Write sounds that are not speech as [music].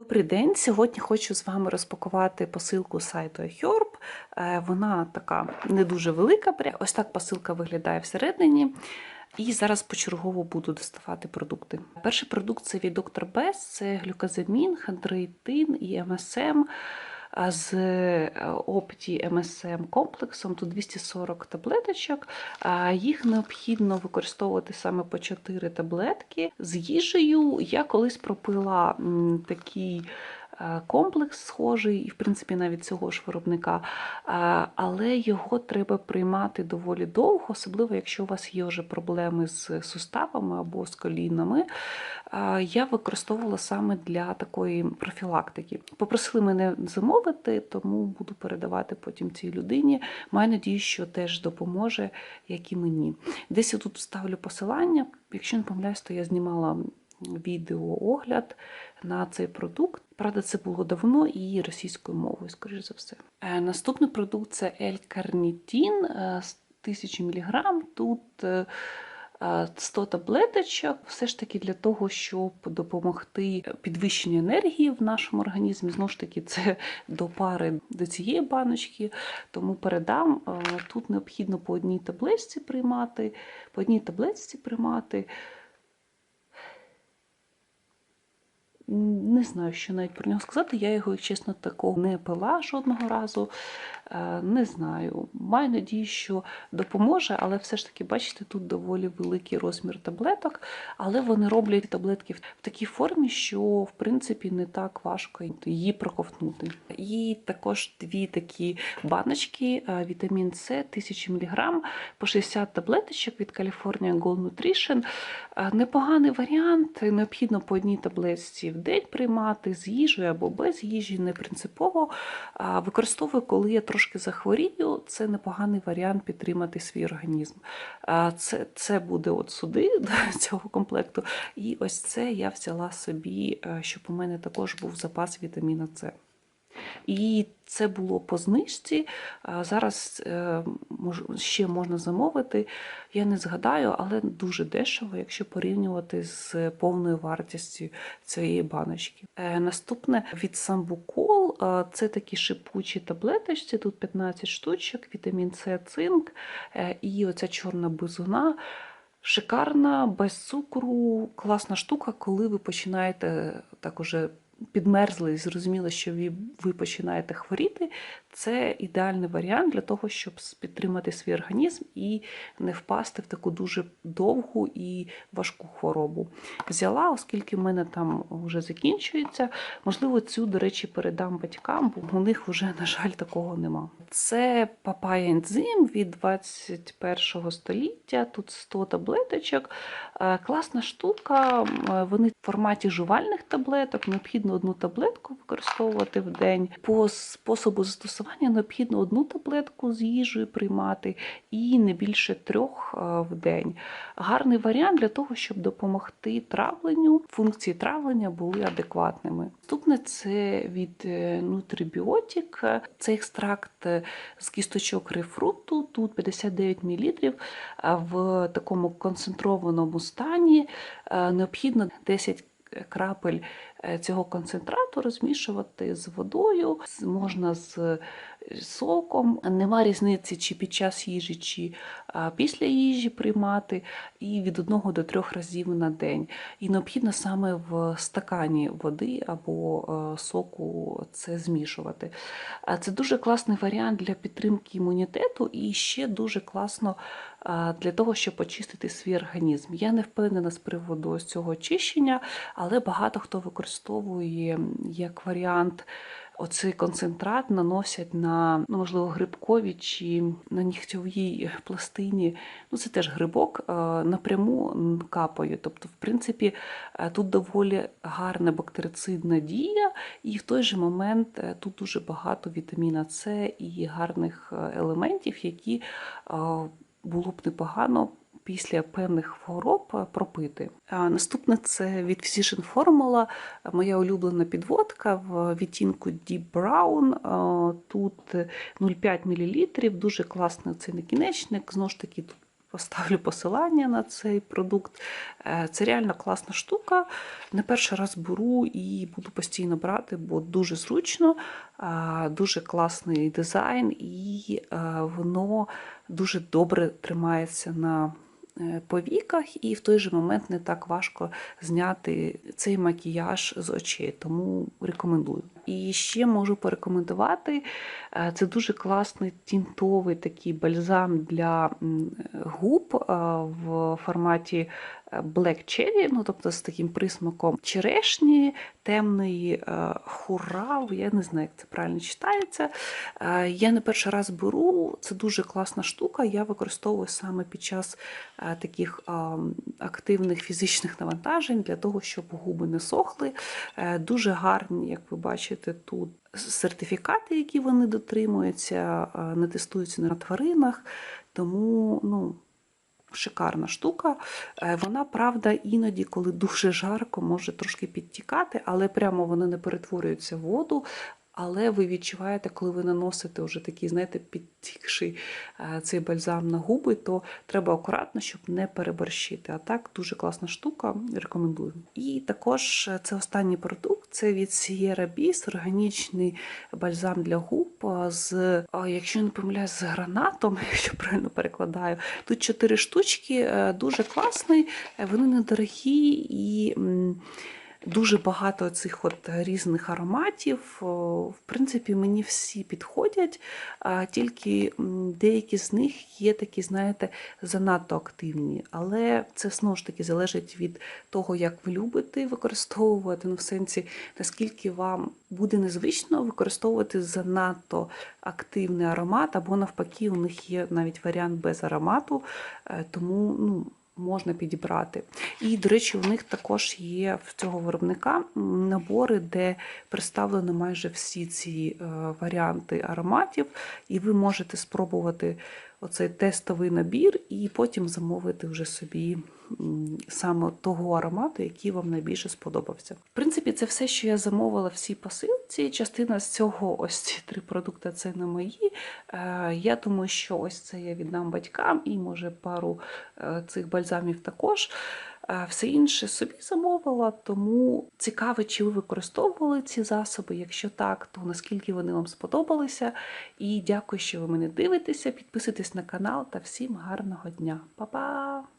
Добрий день. Сьогодні хочу з вами розпакувати посилку сайту iHerb. Е, Вона така не дуже велика. Ось так посилка виглядає всередині. І зараз почергово буду доставати продукти. Перший продукт це від Dr. Best, це глюкозамін, хондроїтин і МСМ з е, опті МСМ комплексом. Тут 240 таблеточок. Їх необхідно використовувати саме по 4 таблетки з їжею. Я колись пропила такий комплекс схожий, і в принципі навіть цього ж виробника, але його треба приймати доволі довго, особливо якщо у вас є вже проблеми з суставами або з колінами. Я використовувала саме для такої профілактики. Попросили мене замовити, тому буду передавати потім цій людині. Маю надію, що теж допоможе, як і мені. Десь я тут вставлю посилання. Якщо не помиляюсь, то я знімала відеоогляд на цей продукт. Правда, це було давно і російською мовою, скоріш за все. Е, Наступний продукт це L-карнітін е, з 1000 мг. Тут е, е, 100 таблеточок, все ж таки для того, щоб допомогти підвищенню енергії в нашому організмі. Знову ж таки, це до пари до цієї баночки, тому передам. Е, Тут необхідно по одній таблетці приймати, по одній таблетці приймати. Не знаю, що навіть про нього сказати. Я його, чесно, такого не пила жодного разу. Е, Не знаю. Маю надію, що допоможе, але все ж таки, бачите, тут доволі великий розмір таблеток, але вони роблять таблетки в такій формі, що в принципі не так важко її проковтнути. І також дві такі баночки: е, вітамін С 1000 мг по 60 таблеточок від California Gold Nutrition. Е, Непоганий варіант, необхідно по одній таблетці день приймати з їжею або без їжі, не принципово. Використовую, коли я трошки захворію, це непоганий варіант підтримати свій організм. Це, це буде от сюди [laughs] цього комплекту. І ось це я взяла собі, е, щоб у мене також був запас вітаміна С. І це було по знижці. Зараз е, ще можна замовити. Я не згадаю, але дуже дешево, якщо порівнювати з повною вартістю цієї баночки. Е, Наступне від Самбукол. е, Це такі шипучі таблеточки, тут 15 штучок, вітамін С, цинк і оця чорна бизуна. Шикарна, без цукру, класна штука, коли ви починаєте так уже підмерзли і зрозуміли, що ви, починаєте хворіти. Це ідеальний варіант для того, щоб підтримати свій організм і не впасти в таку дуже довгу і важку хворобу. Взяла, оскільки в мене там вже закінчується. Можливо, цю, до речі, передам батькам, бо у них вже, на жаль, такого нема. Це папая ензим від 21 століття. Тут 100 таблеточок. Е, Класна штука. Вони в форматі жувальних таблеток. Необхідно одну таблетку використовувати в день. По способу застосування необхідно одну таблетку з їжею приймати і не більше трьох е, в день. Гарний варіант для того, щоб допомогти травленню. Функції травлення були адекватними. Наступне це від е, Nutribiotic. Це екстракт е, з кісточок грейпфруту. Тут 59 мл в такому концентрованому стані. Е, Необхідно 10 крапель е, цього концентрату розмішувати з водою, можна з соком. Нема різниці, чи під час їжі, чи після їжі приймати, і від одного до трьох разів на день. І необхідно саме в стакані води або е, соку це змішувати. Це дуже класний варіант для підтримки імунітету і ще дуже класно для того, щоб очистити свій організм. Я не впевнена з приводу цього очищення, але багато хто використовує як варіант. Оцей концентрат наносять на, ну, можливо, грибкові чи на нігтьовій пластині. Ну, це теж грибок е, напряму капає. Тобто, в принципі, е, тут доволі гарна бактерицидна дія, і в той же момент е, тут дуже багато вітаміна С і гарних елементів, які було б непогано після певних хвороб е, пропити. А наступне це від Physician Formula, моя улюблена підводка в відтінку Deep Brown. Е, Тут 0,5 мл, дуже класний цей накінечник. Знову ж таки, тут поставлю посилання на цей продукт. Е, Це реально класна штука. Не перший раз беру і буду постійно брати, бо дуже зручно, дуже класний дизайн, і воно дуже добре тримається на е, повіках, і в той же момент не так важко зняти цей макіяж з очей, тому рекомендую. І ще можу порекомендувати. е, Це дуже класний тінтовий такий бальзам для губ е, в форматі е, Black Cherry, ну тобто з таким присмаком черешні, темної е, хурав, я не знаю, як це правильно читається. Я не перший раз беру, це дуже класна штука. Я використовую саме під час таких активних фізичних навантажень для того, щоб губи не сохли. Дуже гарні, як ви бачите, тут сертифікати, які вони дотримуються, не тестуються на тваринах. Тому, ну. Шикарна штука. Е, Вона, правда, іноді, коли дуже жарко, може трошки підтікати, але прямо вони не перетворюються в воду. Але ви відчуваєте, коли ви наносите вже такий, знаєте, підтікший е, цей бальзам на губи, то треба акуратно, щоб не переборщити. А так дуже класна штука, рекомендую. І також е, це останній продукт. Це від Sierra Beast, органічний бальзам для губ е, з, якщо не помиляюсь, з гранатом, [laughs] якщо правильно перекладаю. Тут чотири штучки, дуже класний, вони недорогі і. Дуже багато цих от різних ароматів. В принципі, мені всі підходять, а тільки деякі з них є такі, знаєте, занадто активні. Але це знову ж таки залежить від того, як ви любите використовувати, ну, в сенсі, наскільки вам буде незвично використовувати занадто активний аромат, або навпаки, у них є навіть варіант без аромату. Е, Тому, ну можна підібрати. І, до речі, у них також є в цього виробника набори, де представлені майже всі ці е, варіанти ароматів, і ви можете спробувати оцей тестовий набір і потім замовити вже собі саме того аромату, який вам найбільше сподобався. В принципі, це все, що я замовила в цій посилці. Частина з цього, [laughs] ось ці три продукти, це не мої. Е, Я думаю, що ось це я віддам батькам і може пару е, цих бальзамів також. Е, Все інше собі замовила, тому цікаво, чи ви використовували ці засоби. Якщо так, то наскільки вони вам сподобалися. І дякую, що ви мене дивитеся. Підписуйтесь на канал та всім гарного дня. Па-па!